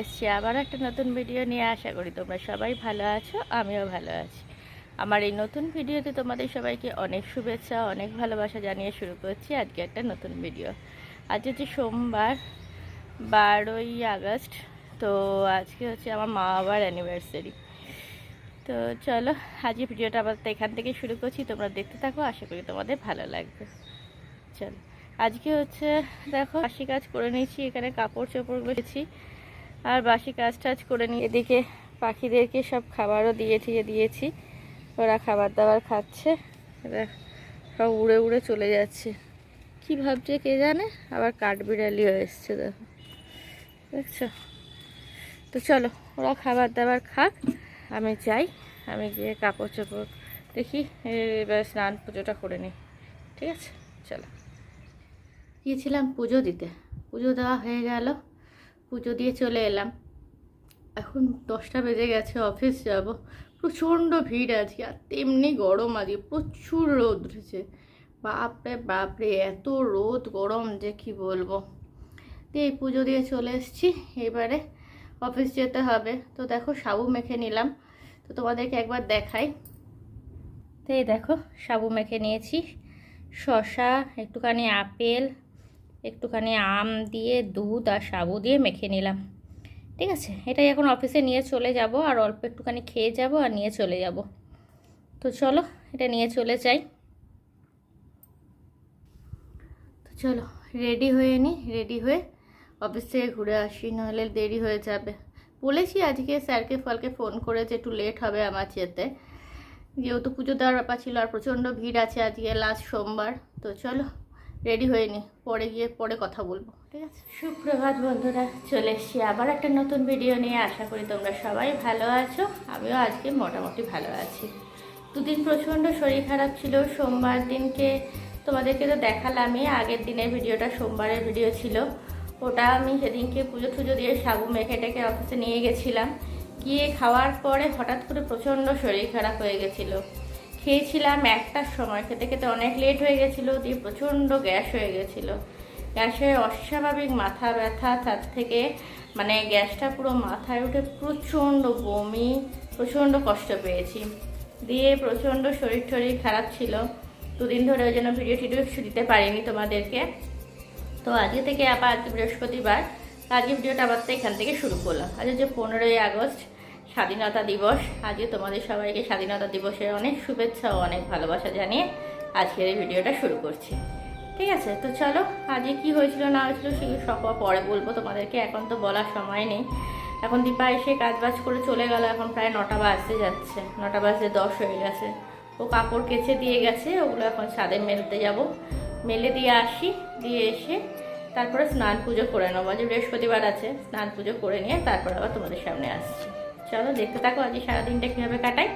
এসেছি, আবার একটা নতুন ভিডিও নিয়ে আশা করি তোমরা সবাই ভালো আছো, আমিও ভালো আছি। আমার এই নতুন ভিডিওতে তোমাদের সবাইকে অনেক শুভেচ্ছা, অনেক ভালোবাসা জানিয়ে শুরু করছি আজকে একটা নতুন ভিডিও আজ হচ্ছে সোমবার, বারোই আগস্ট, তো আজকে হচ্ছে আমার মা বাবার অ্যানিভার্সারি তো চলো আজকে ভিডিওটা আবার এখান থেকে শুরু করছি, তোমরা দেখতে থাকো, আশা করি তোমাদের ভালো লাগবে। চলো, আজকে হচ্ছে, দেখো, বাসি কাজ করে নিয়েছি, এখানে কাপড় চোপড় করেছি আর বাসি কাজ টাজ করে নিয়ে এদিকে পাখিদেরকে সব খাবারও দিয়ে ঠিয়ে দিয়েছি। ওরা খাবার দাবার খাচ্ছে। এরা সব উড়ে উড়ে চলে যাচ্ছে। কি ভাবছে কে জানে? আবার কাঠবিড়ালিও এসছে, দেখো। দেখছ? তো চলো, ওরা খাবার দাবার খাক। আমি যাই। আমি গিয়ে কাপড় চোপড় দেখি। এবার স্নান পুজোটা করে নিই। ঠিক আছে? চলো। গিয়েছিলাম পুজো দিতে। পুজো দেওয়া হয়ে গেল। পুজো দিয়ে চলে এলাম। এখন দশটা বেজে গেছে, অফিস যাব। প্রচণ্ড ভিড় আজকে, আর তেমনি গরম আজকে, প্রচুর রোদ উঠেছে। বাপরে বাপরে, এত রোদ, গরম, যে কি বলব। দিয়ে এই পুজো দিয়ে চলে এসেছি, এবারে অফিস যেতে হবে। তো দেখো, সাবু মেখে নিলাম। তো তোমাদেরকে একবার দেখাই। তো এই দেখো, সাবু মেখে নিয়েছি। শশা একটুখানি আপেল একটুখানি আম দিয়ে, দুধ আর সাবু দিয়ে মেখে নিলাম। ঠিক আছে? এটাই এখন অফিসে নিয়ে চলে যাব আর অল্প একটুখানি খেয়ে যাব আর নিয়ে চলে যাব। তো চলো, এটা নিয়ে চলে যাই। তো চলো রেডি হয়ে নি রেডি হয়ে অফিস থেকে ঘুরে আসি, নাহলে দেরি হয়ে যাবে। বলেছি আজকে স্যারকে, ফলকে ফোন করে যে একটু লেট হবে আমার যেতে। যেহেতু পুজো দেওয়ার ব্যাপার ছিল আর প্রচণ্ড ভিড় আছে আজকে লাস্ট সোমবার। তো চলো রেডি হয়ে নি, পরে গিয়ে পরে কথা বলব, ঠিক আছে? সুপ্রভাত বন্ধুরা, চলে এসেছি আবার একটা নতুন ভিডিও নিয়ে। আশা করি তোমরা সবাই ভালো আছো, আমিও আজকে মোটামুটি ভালো আছি। দুদিন প্রচণ্ড শরীর খারাপ ছিল, সোমবার দিনকে তোমাদেরকে তো দেখালামই, আগের দিনের ভিডিওটা সোমবারের ভিডিও ছিল। ওটা আমি সেদিনকে পুজো টুজো দিয়ে সাবু মেখে টেকে অফিসে নিয়ে গেছিলাম। গিয়ে খাওয়ার পরে হঠাৎ করে প্রচণ্ড শরীর খারাপ হয়ে গেছিল। খেয়েছিলাম একটার সময়। খেতে খেতে অনেক লেট হয়ে গেছিল, দিয়ে প্রচণ্ড গ্যাস হয়ে গেছিল। গ্যাস অস্বাভাবিক মাথা ব্যথা, তার থেকে মানে গ্যাসটা পুরো মাথায় উঠে প্রচণ্ড বমি, প্রচণ্ড কষ্ট পেয়েছি। দিয়ে প্রচণ্ড শরীর টরীর খারাপ ছিল। দুদিন ধরে ওই জন্য ভিডিও টিডিও দিতে পারিনি তোমাদেরকে। তো আজকে থেকে আবার আজকে বৃহস্পতিবার, আজকে ভিডিওটা আবার তো এখান থেকে শুরু করলাম। আজ হচ্ছে পনেরোই আগস্ট স্বাধীনতা দিবস। আজকে তোমাদের সবাইকে স্বাধীনতা দিবসের অনেক শুভেচ্ছা ও অনেক ভালোবাসা জানিয়ে আজকের এই ভিডিওটা শুরু করছি। ঠিক আছে? তো চলো, আজকে কি হয়েছিল, না হয়েছিল সেগুলো সব পরে বলব। তোমাদেরকে এখন তো বলার সময় নেই। এখন দীপা এসে কাজ বাজ করে চলে গেল। এখন প্রায় নটা বাজতে যাচ্ছে। নটা বাজতে দশ হয়ে গেছে। ও কাপড় কেচে দিয়ে গেছে। ওগুলো এখন ছাদে মেলতে যাব। মেলে দিয়ে আসি। দিয়ে এসে তারপরে স্নান পুজো করে নেব। যে বৃহস্পতিবার আছে। স্নান পুজো করে নিয়ে তারপর আবার তোমাদের সামনে আসছি। চলো দেখতে থাকো আজকে সারাদিনটা কীভাবে কাটাই।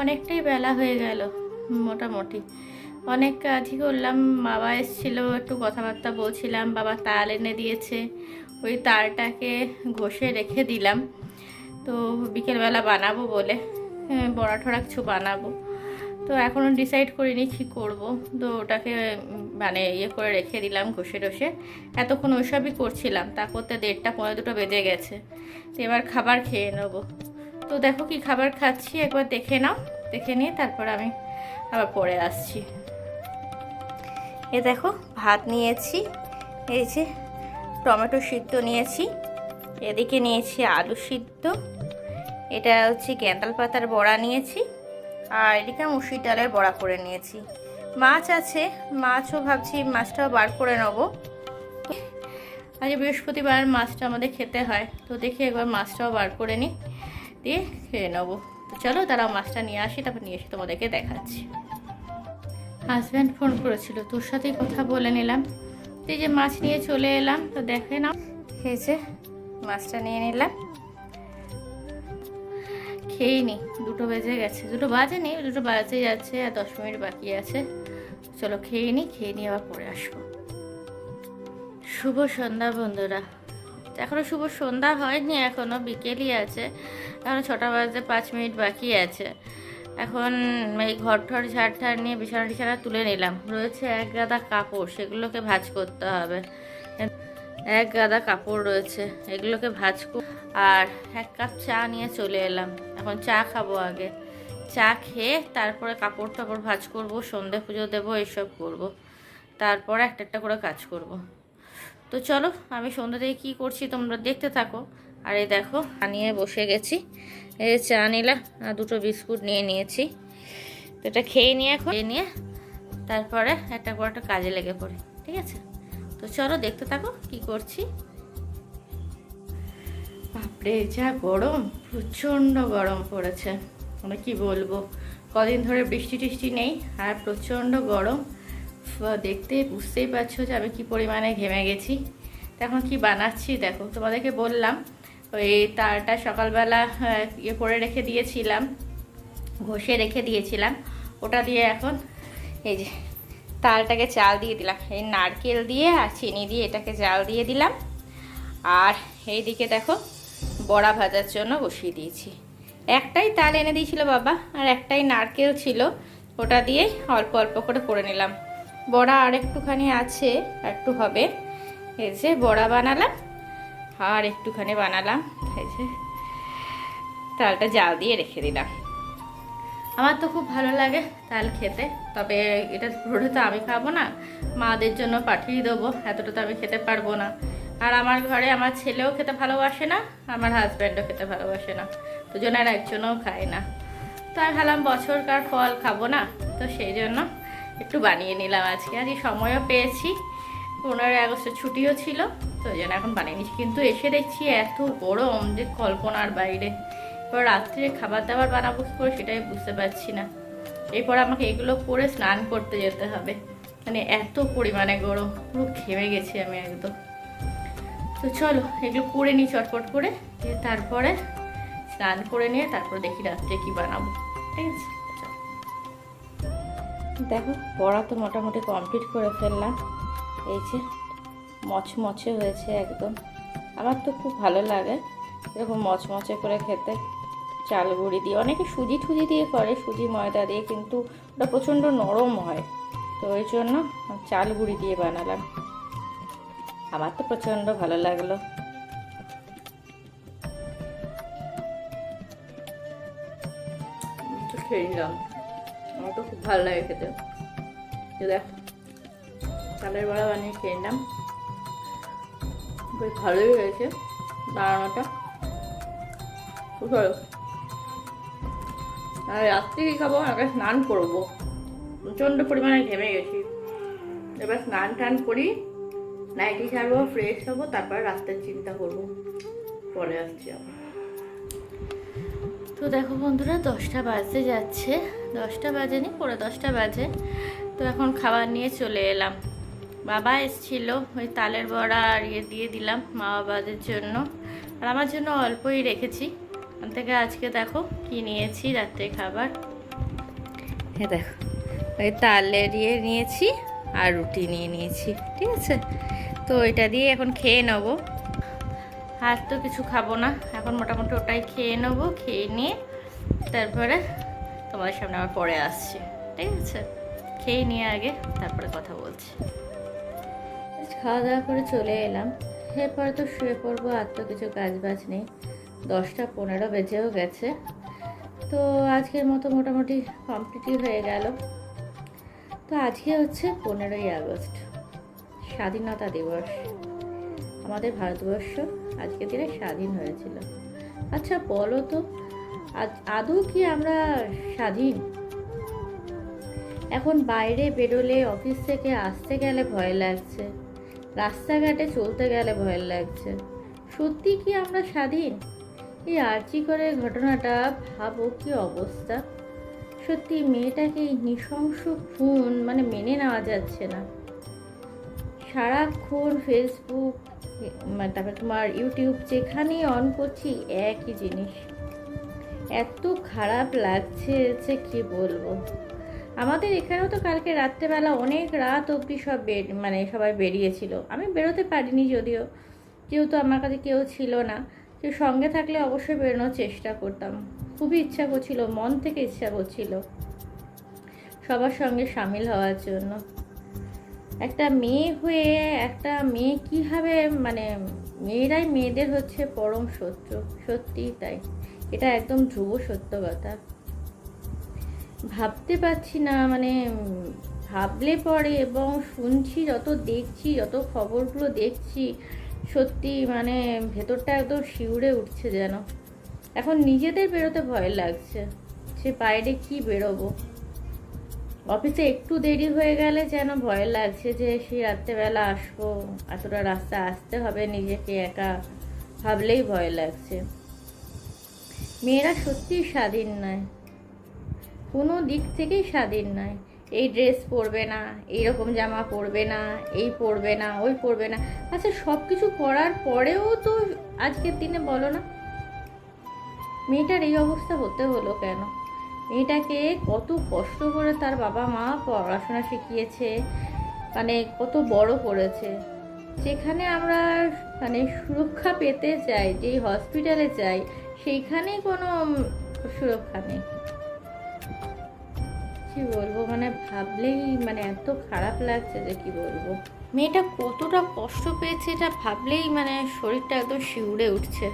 অনেকটাই বেলা হয়ে গেল মোটামুটি। অনেক কাজই করলাম বাবা এসেছিল একটু কথাবার্তা বলছিলাম বাবা তাল এনে দিয়েছে ওই তালটাকে ঘষে রেখে দিলাম। তো বিকেলবেলা বানাবো বলে হ্যাঁ, বড়া ঠড়া কিছু বানাবো। তো এখনও ডিসাইড করিনি কী করব তো ওটাকে মানে ইয়ে করে রেখে দিলাম ঘষে টষে। এতক্ষণ ওইসবই করছিলাম তা করতে দেড়টা পনেরো দুটো বেজে গেছে। তো এবার খাবার খেয়ে নেব। তো দেখো কি খাবার খাচ্ছি, একবার দেখে নাও। দেখে নিয়ে তারপর আমি আবার পরে আসছি। এ দেখো, ভাত নিয়েছি, এই যে টমেটো সিদ্ধ নিয়েছি, এদিকে নিয়েছি আলু সিদ্ধ, এটা হচ্ছে গ্যান্দাল পাতার বড়া নিয়েছি, আর এদিকে মুসুর ডালের বড়া করে নিয়েছি। মাছ আছে, মাছও ভাবছি মাছটাও বার করে নেব। আজ বৃহস্পতিবার মাছটা আমাদের খেতে হয়, তো দেখি একবার মাছটাও বার করে নিই। দিয়ে খেয়ে নেব। চলো তারা মাছটা নিয়ে আসি, তারপর নিয়ে এসে তোমাদেরকে দেখাচ্ছি। হাজব্যান্ড ফোন করেছিল, তোর সাথেই কথা বলে নিলাম। তো এই যে মাছ নিয়ে চলে এলাম, তো দেখে নাও। খেয়েছে মাছটা নিয়ে নিলাম। খেয়েই নি, দুটো বেজে গেছে। দুটো বাজে বাজেনি, দুটো বাজে যাচ্ছে আর দশ মিনিট বাকি আছে। চলো খেয়ে নি, খেয়ে নিয়ে আবার পরে আসব। শুভ সন্ধ্যা বন্ধুরা। এখনও শুভ সন্ধ্যা হয়নি এখনও বিকেলই আছে। এখনও ছটা বাজতে পাঁচ মিনিট বাকি আছে। এখন এই ঘর ঠর ঝাড় ঠাড় নিয়ে বিছানা টিছানা তুলে নিলাম। রয়েছে এক গাদা কাপড়, সেগুলোকে ভাজ করতে হবে। এক গাদা কাপড় রয়েছে, এগুলোকে ভাজ আর এক কাপ চা নিয়ে চলে এলাম। এখন চা খাব আগে। চা খেয়ে তারপরে কাপড় টাপড় ভাজ করব সন্ধে পুজো দেবো, এইসব করব। তারপরে একটা একটা করে কাজ করব। তো চলো, আমি সন্ধ্যা থেকে কী করছি তোমরা দেখতে থাকো। আর এই দেখো আনিয়ে বসে গেছি। এই চা নিলাম, আর দুটো বিস্কুট নিয়ে নিয়েছি। তো এটা খেয়ে নিয়ে এখন খেয়ে নিয়ে তারপরে একটা করে একটা কাজে লেগে পড়ি, ঠিক আছে? তো চলো, দেখতে থাকো কি করছি। বাপরে, যা গরম, প্রচণ্ড গরম পড়েছে। মানে কি বলব, কদিন ধরে বৃষ্টি টিষ্টি নেই, আর প্রচণ্ড গরম। দেখতে বুঝতেই পারছ যে আমি কি পরিমাণে ঘেমে গেছি। এখন কি বানাচ্ছি দেখো, তোমাদেরকে বললাম, ওই তারটা সকালবেলা ইয়ে করে রেখে দিয়েছিলাম, ঘষে রেখে দিয়েছিলাম। ওটা দিয়ে এখন এই যে তালটাকে চাল দিয়ে দিলাম, এই নারকেল দিয়ে আর চিনি দিয়ে এটাকে জাল দিয়ে দিলাম। আর এই দিকে দেখো বড়া ভাজার জন্য বসিয়ে দিয়েছি। একটাই তাল এনে দিয়েছিল বাবা, আর একটাই নারকেল ছিল, ওটা দিয়ে অল্প অল্প করে করে নিলাম। বড়া আর একটুখানি আছে, একটু হবে। এই যে বড়া বানালাম, আর একটুখানি বানালাম। এই যে তালটা জাল দিয়ে রেখে দিলাম। আমার তো খুব ভালো লাগে তাল খেতে, তবে এটা পুরোটা তো আমি খাব না, মাদের জন্য পাঠিয়ে দেবো, এতটা তো আমি খেতে পারব না। আর আমার ঘরে আমার ছেলেও খেতে ভালোবাসে না, আমার হাজব্যান্ডও খেতে ভালোবাসে না আর একজনও খায় না। তো আমি ভাবলাম বছরকার ফল খাব না, তো সেই জন্য একটু বানিয়ে নিলাম আজকে। আজকে সময়ও পেয়েছি। পনেরোই আগস্টের ছুটিও ছিল, তো ওই জন্য এখন বানিয়ে নিচ্ছি। কিন্তু এসে দেখছি এত গরম যে কল্পনার বাইরে। এবার রাত্রে খাবার দাবার বানাবো কী করে সেটাই বুঝতে পারছি না। এরপর আমাকে এগুলো করে স্নান করতে যেতে হবে। মানে এত পরিমাণে গরম, পুরো ঘেমে গেছি আমি একদম। তো চলো, এগুলো করে নিই চটপট করে। দিয়ে তারপরে স্নান করে নিয়ে তারপরে দেখি রাত্রে কি বানাবো। ঠিক আছে। দেখো পড়া তো মোটামুটি কমপ্লিট করে ফেললাম। এই যে, মচমচে হয়েছে একদম। আমার তো খুব ভালো লাগে এরকম মচমচে করে খেতে। চাল গুঁড়ি দিয়ে, অনেকে সুজি টুজি দিয়ে করে, সুজি ময়দা দিয়ে, কিন্তু ওটা প্রচণ্ড নরম হয়। তো ওই জন্য চাল গুঁড়ি দিয়ে বানালাম। আমার তো প্রচণ্ড ভালো লাগল। খেয়ে নিলাম। আমার তো খুব ভালো লাগে খেতে। দেখ, চালের বড়া বানিয়ে খেয়ে নিলাম। বেশ ভালোই হয়েছে বানানোটা। খুব ভালো। আর রাত্রে কী খাব? আগে স্নান করব। প্রচণ্ড পরিমাণে ঘেমে গেছি। এবার স্নান টান করি নাইটি ছাড়বো, ফ্রেশ হব, তারপর রাস্তার চিন্তা করব। পরে আসছি আবার। তো দেখো বন্ধুরা, দশটা বাজতে যাচ্ছে। দশটা বাজেনি, পরে দশটা বাজে। তো এখন খাবার নিয়ে চলে এলাম। বাবা এসছিল, ওই তালের বড়া আর ইয়ে দিয়ে দিলাম মা বাবাদের জন্য। আর আমার জন্য অল্পই রেখেছি। ওখান থেকে আজকে দেখো কি নিয়েছি রাত্রে খাবার। হ্যাঁ দেখো। ওই তালের ইয়ে নিয়েছি আর রুটি নিয়ে নিয়েছি, ঠিক আছে? তো এটা দিয়ে এখন খেয়ে নেব। আর তো কিছু খাব না। এখন মোটামুটি ওটাই খেয়ে নেব, খেয়ে নিয়ে তারপরে তোমাদের সামনে আবার পরে আসছি। ঠিক আছে? খেয়ে নিয়ে আগে তারপরে কথা বলছি। খাওয়া দাওয়া করে চলে এলাম। এরপরে তো শুয়ে পড়ব, আর তো কিছু কাজ বাজ নেই। দশটা পনেরো বেজেও গেছে। তো আজকের মতো মোটামুটি কমপ্লিটই হয়ে গেল। তো আজকে হচ্ছে পনেরোই আগস্ট, স্বাধীনতা দিবস। আমাদের ভারতবর্ষ আজকের দিনে স্বাধীন হয়েছিল। আচ্ছা বলো তো আদ- আদৌ কি আমরা স্বাধীন? এখন বাইরে বেরোলে অফিস থেকে আসতে গেলে ভয় লাগছে, রাস্তাঘাটে চলতে গেলে ভয় লাগছে। সত্যি কি আমরা স্বাধীন? এই আর্চি করে ঘটনাটা ভাবো কি অবস্থা? সত্যি মেয়েটাকে এই নৃশংস খুন মানে মেনে নেওয়া যাচ্ছে না। সারাক্ষণ ফেসবুক মানে তারপরে তোমার ইউটিউব যেখানেই অন করছি, একই জিনিস। এত খারাপ লাগছে যে কি বলব? আমাদের এখানেও তো কালকে রাত্রেবেলা অনেক রাত অবধি সব বের মানে সবাই বেরিয়েছিল। আমি বেরোতে পারিনি যদিও, যেহেতু আমার কাছে কেউ ছিল না। কেউ সঙ্গে থাকলে অবশ্যই বেরোনোর চেষ্টা করতাম। খুবই ইচ্ছা করছিল, মন থেকে ইচ্ছা করছিল সবার সঙ্গে সামিল হওয়ার জন্য। একটা মেয়ে হয়ে একটা মেয়ে কীভাবে মানে মেয়েরাই মেয়েদের হচ্ছে পরম শত্রু সত্যিই তাই। এটা একদম ধ্রুব সত্য কথা ভাবতে পারছি না মানে ভাবলে পরে এবং শুনছি, যত দেখছি, যত খবরগুলো দেখছি, সত্যি মানে ভেতরটা একদম শিউরে উঠছে যেন। এখন নিজেদের বেরোতে ভয় লাগছে সে বাইরে কি বেরোবো। অফিসে একটু দেরি হয়ে গেলে যেন ভয় লাগছে যে সেই রাত্রেবেলা আসব, এতটা রাস্তা আসতে হবে নিজেকে একা ভাবলেই ভয় লাগছে। মেয়েরা সত্যিই স্বাধীন নয়। কোনো দিক থেকেই স্বাধীন নয়। এই ড্রেস পরবে না, এইরকম জামা পরবে না, এই পরবে না, ওই পরবে না। আচ্ছা সব কিছু করার পরেও তো আজকের দিনে বলো না। মেয়েটার এই অবস্থা হতে হলো কেন? মেয়েটাকে কত কষ্ট করে তার বাবা মা পড়াশোনা শিখিয়েছে মানে কত বড় করেছে। যেখানে আমরা মানে সুরক্ষা পেতে চাই, যেই হসপিটালে চাই সেইখানে কোনো সুরক্ষা নেই। কি বলব মানে ভাবলেই মানে এত খারাপ লাগছে যে কি বলব। মেয়েটা কতটা কষ্ট পেয়েছে এটা ভাবলেই মানে শরীরটা একদম শিউরে উঠছে।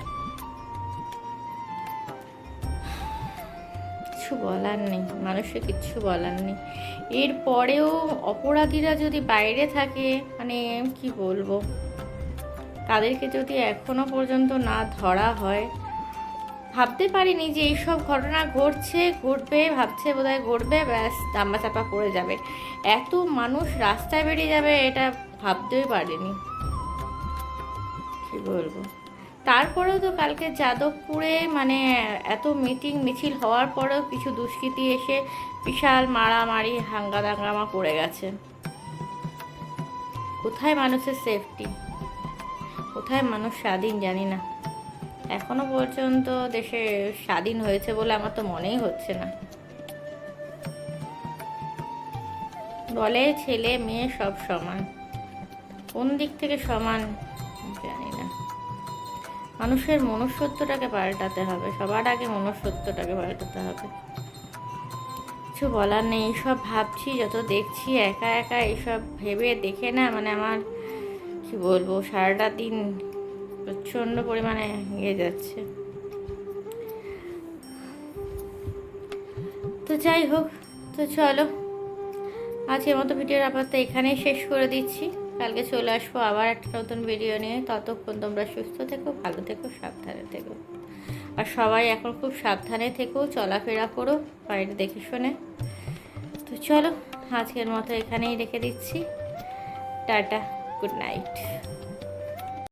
বলার নেই, মানুষের কিচ্ছু বলার নেই। এরপরেও অপরাধীরা যদি বাইরে থাকে মানে কি বলব? তাদেরকে যদি এখনও পর্যন্ত না ধরা হয়, ভাবতে পারিনি যে এইসব ঘটনা ঘটছে, ঘটবে, ভাবছে বোধহয় ঘটবে, ব্যাস দাম্বা চাপা পড়ে যাবে। এত মানুষ রাস্তায় বেরিয়ে যাবে, এটা ভাবতেই পারিনি। কি বলব? তারপরেও তো কালকে যাদবপুরে মানে এত মিটিং মিছিল হওয়ার পরেও কিছু দুষ্কৃতী এসে বিশাল মারামারি হাঙ্গা দাঙ্গামা করে গেছে। কোথায় মানুষের সেফটি কোথায় মানুষ স্বাধীন জানি না। এখনও পর্যন্ত দেশে স্বাধীন হয়েছে বলে আমার তো মনেই হচ্ছে না। বলে ছেলে মেয়ে সব সমান। কোন দিক থেকে সমান? মানুষের মনুষ্যত্বটাকে পাল্টাতে হবে, সবার আগে মনুষ্যত্বটাকে পাল্টাতে হবে। কিছু বলার নেই এইসব ভাবছি, যত দেখছি, একা একা এইসব ভেবে দেখে না মানে আমার, কি বলব, সারাটা দিন প্রচণ্ড পরিমাণে ইয়ে যাচ্ছে। তো যাই হোক, তো চলো, আজকের মতো ভিডিওর আপাতত এখানেই শেষ করে দিচ্ছি। কালকে চলে আসব আবার একটা নতুন ভিডিও নিয়ে। ততক্ষণ তোমরা সুস্থ থেকো, ভালো থেকো, সাবধানে থেকো। আর সবাই এখন খুব সাবধানে থেকো, চলাফেরা করো বাইরে দেখে শুনে। তো চলো, আজকের মতো এখানেই রেখে দিচ্ছি। Tata good night